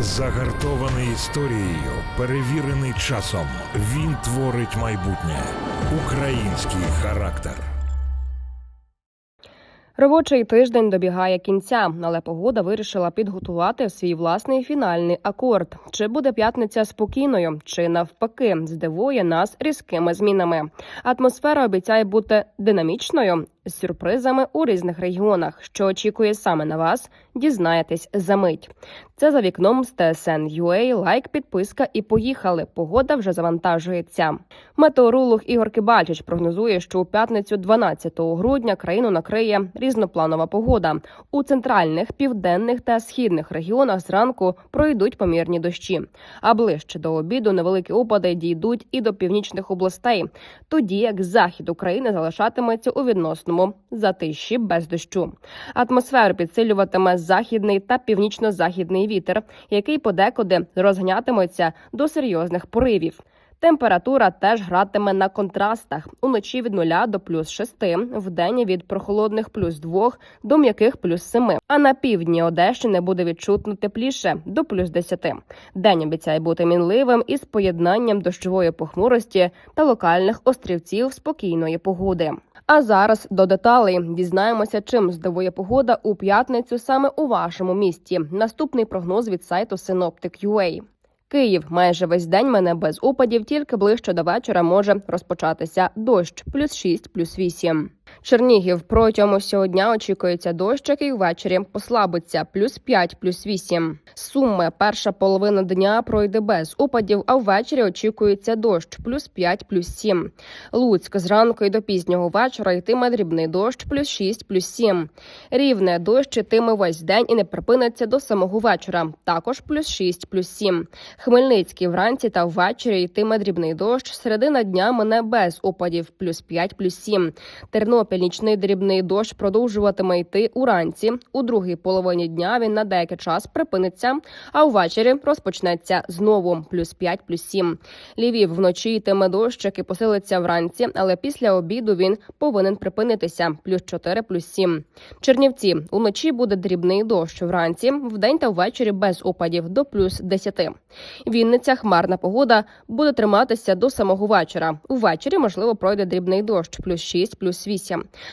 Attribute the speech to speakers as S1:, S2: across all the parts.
S1: Загартований історією, перевірений часом. Він творить майбутнє. Український характер.
S2: Робочий тиждень добігає кінця, але погода вирішила підготувати свій власний фінальний акорд. Чи буде п'ятниця спокійною, чи навпаки, здивує нас різкими змінами. Атмосфера обіцяє бути динамічною з сюрпризами у різних регіонах. Що очікує саме на вас, дізнаєтесь за мить. Це за вікном з TSN.ua, лайк, підписка і поїхали. Погода вже завантажується. Метеоролог Ігор Кибальчич прогнозує, що у п'ятницю 12 грудня країну накриє різнопланова погода. У центральних, південних та східних регіонах зранку пройдуть помірні дощі. А ближче до обіду невеликі опади дійдуть і до північних областей, тоді як захід України залишатиметься у відносному затиші без дощу. Атмосферу підсилюватиме західний та північно-західний вітер, який подекуди розганятиметься до серйозних поривів. Температура теж гратиме на контрастах уночі від 0 до плюс 6, вдень від прохолодних плюс 2 до м'яких плюс 7. А на півдні Одещини буде відчутно тепліше до плюс 10. День обіцяє бути мінливим із поєднанням дощової похмурості та локальних острівців спокійної погоди. А зараз до деталей дізнаємося, чим здивує погода у п'ятницю саме у вашому місті. Наступний прогноз від сайту Synoptic.ua. Київ майже весь день мене без опадів, тільки ближче до вечора може розпочатися дощ плюс 6, плюс 8. Чернігів протягом усього дня очікується дощ, який ввечері послабиться плюс 5, плюс 8. Суми перша половина дня пройде без опадів, а ввечері очікується дощ плюс 5, плюс 7. Луцьк зранку і до пізнього вечора йтиме дрібний дощ плюс 6, плюс 7. Рівне дощ йтиме весь день і не припиниться до самого вечора. Також плюс 6, плюс 7. Хмельницький вранці та ввечері йтиме дрібний дощ. Середина дня мене без опадів плюс 5, плюс 7. Тернопіль нічний дрібний дощ продовжуватиме йти уранці. У другій половині дня він на деякий час припиниться, а ввечері розпочнеться знову плюс 5, плюс 7. Львів вночі йтиме дощ, який посилиться вранці, але після обіду він повинен припинитися плюс 4, плюс 7. Чернівці уночі буде дрібний дощ вранці, вдень та ввечері без опадів до плюс 10. Вінниця хмарна погода буде триматися до самого вечора. Увечері можливо пройде дрібний дощ плюс 6, плюс 8.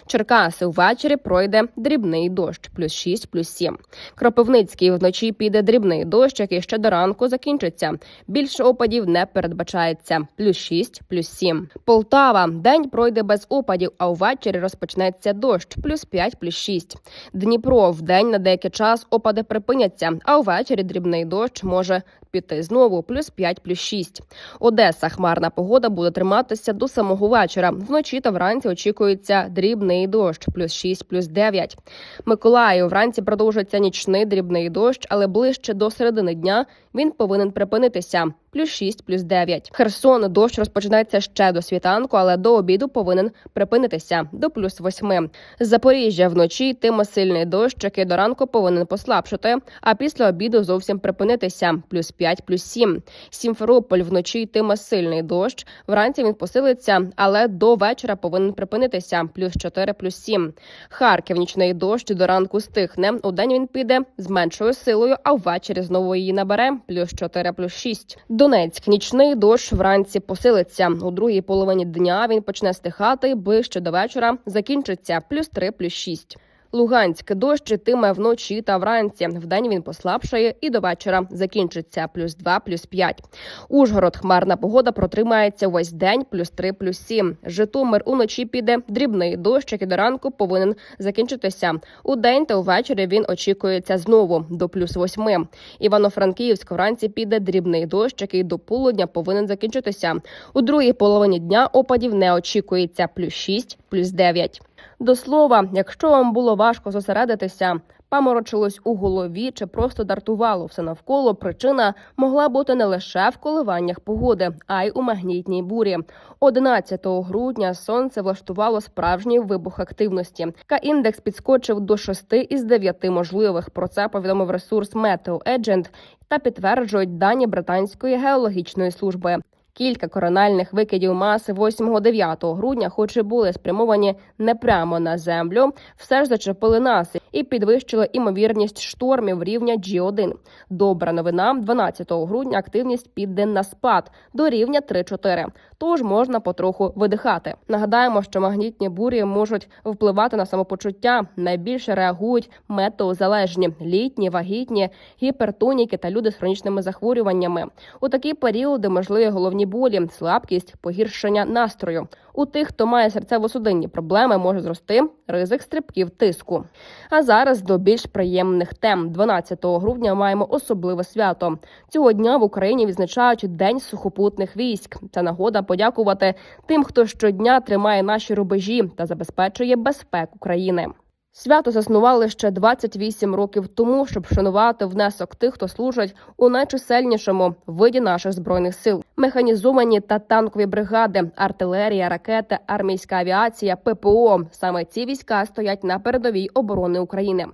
S2: Черкаси ввечері пройде дрібний дощ плюс 6, плюс 7. Кропивницький вночі піде дрібний дощ, який ще до ранку закінчиться. Більше опадів не передбачається плюс 6, плюс 7. Полтава день пройде без опадів, а ввечері розпочнеться дощ плюс 5, плюс 6. Дніпро вдень на деякий час опади припиняться, а ввечері дрібний дощ може піти знову плюс 5, плюс 6. Одеса хмарна погода буде триматися до самого вечора. Вночі та вранці очікується дрібний дощ плюс 6, плюс 9. Миколаїв вранці продовжується нічний дрібний дощ, але ближче до середини дня він повинен припинитися. Плюс 6, плюс 9. Херсон дощ розпочинається ще до світанку, але до обіду повинен припинитися до плюс 8. Запоріжжя вночі йтиме сильний дощ, який до ранку повинен послабшити, а після обіду зовсім припинитися плюс 5, плюс 7. Сімферополь вночі йтиме сильний дощ. Вранці він посилиться, але до вечора повинен припинитися плюс 4, плюс 7. Харків нічний дощ до ранку стихне. У день він піде з меншою силою, а ввечері знову її набере плюс 4, плюс 6. Донецьк нічний дощ вранці посилиться. У другій половині дня він почне стихати ближче до вечора. Закінчиться плюс 3, плюс 6. Луганськ дощ ітиме вночі та вранці. Вдень він послабшає і до вечора закінчиться плюс 2, плюс 5. Ужгород хмарна погода протримається весь день плюс 3, плюс 7. Житомир уночі піде дрібний дощ, який до ранку повинен закінчитися. У день та увечері він очікується знову до плюс 8. Івано-Франківськ вранці піде дрібний дощ, який до полудня повинен закінчитися. У другій половині дня опадів не очікується плюс 6, плюс 9. До слова, якщо вам було важко зосередитися, паморочилось у голові чи просто дартувало все навколо, причина могла бути не лише в коливаннях погоди, а й у магнітній бурі. 11 грудня сонце влаштувало справжній вибух активності. К-індекс підскочив до 6 із 9 можливих. Про це повідомив ресурс Meteo Agent та підтверджують дані британської геологічної служби. Кілька корональних викидів маси 8-9 грудня, хоч і були спрямовані не прямо на землю, все ж зачепили нас і підвищили імовірність штормів рівня G1. Добра новина 12 грудня активність піде на спад до рівня 3-4, Тож можна потроху видихати. Нагадаємо, що магнітні бурі можуть впливати на самопочуття. Найбільше реагують метеозалежні літні, вагітні, гіпертоніки та люди з хронічними захворюваннями. У такі періоди можливі головні болі, слабкість, погіршення настрою. У тих, хто має серцево-судинні проблеми, може зрости ризик стрибків тиску. А зараз до більш приємних тем. 12 грудня маємо особливе свято. Цього дня в Україні відзначають День сухопутних військ. Це нагода подякувати тим, хто щодня тримає наші рубежі та забезпечує безпеку країни. Свято заснували ще 28 років тому, щоб вшанувати внесок тих, хто служить у найчисельнішому виді наших збройних сил: механізовані та танкові бригади, артилерія, ракети, армійська авіація, ППО. Саме ці війська стоять на передовій оборони України.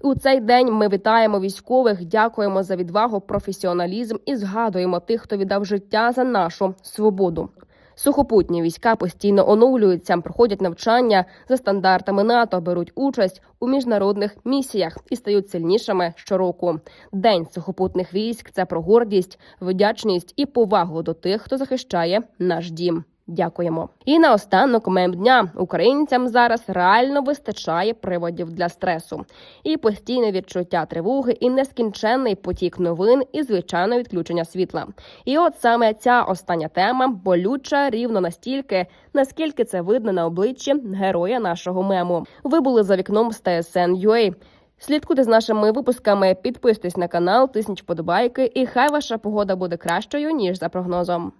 S2: У цей день ми вітаємо військових, дякуємо за відвагу, професіоналізм і згадуємо тих, хто віддав життя за нашу свободу. Сухопутні війська постійно оновлюються, проходять навчання за стандартами НАТО, беруть участь у міжнародних місіях і стають сильнішими щороку. День сухопутних військ це про гордість, вдячність і повагу до тих, хто захищає наш дім. Дякуємо. І наостанок мем дня українцям зараз реально вистачає приводів для стресу і постійне відчуття тривоги, і нескінченний потік новин, і звичайно відключення світла. І от саме ця остання тема болюча рівно настільки, наскільки це видно на обличчі героя нашого мему. Ви були за вікном з TSN.ua. Слідкуйте з нашими випусками, підписуйтесь на канал, тисніть вподобайки, і хай ваша погода буде кращою ніж за прогнозом.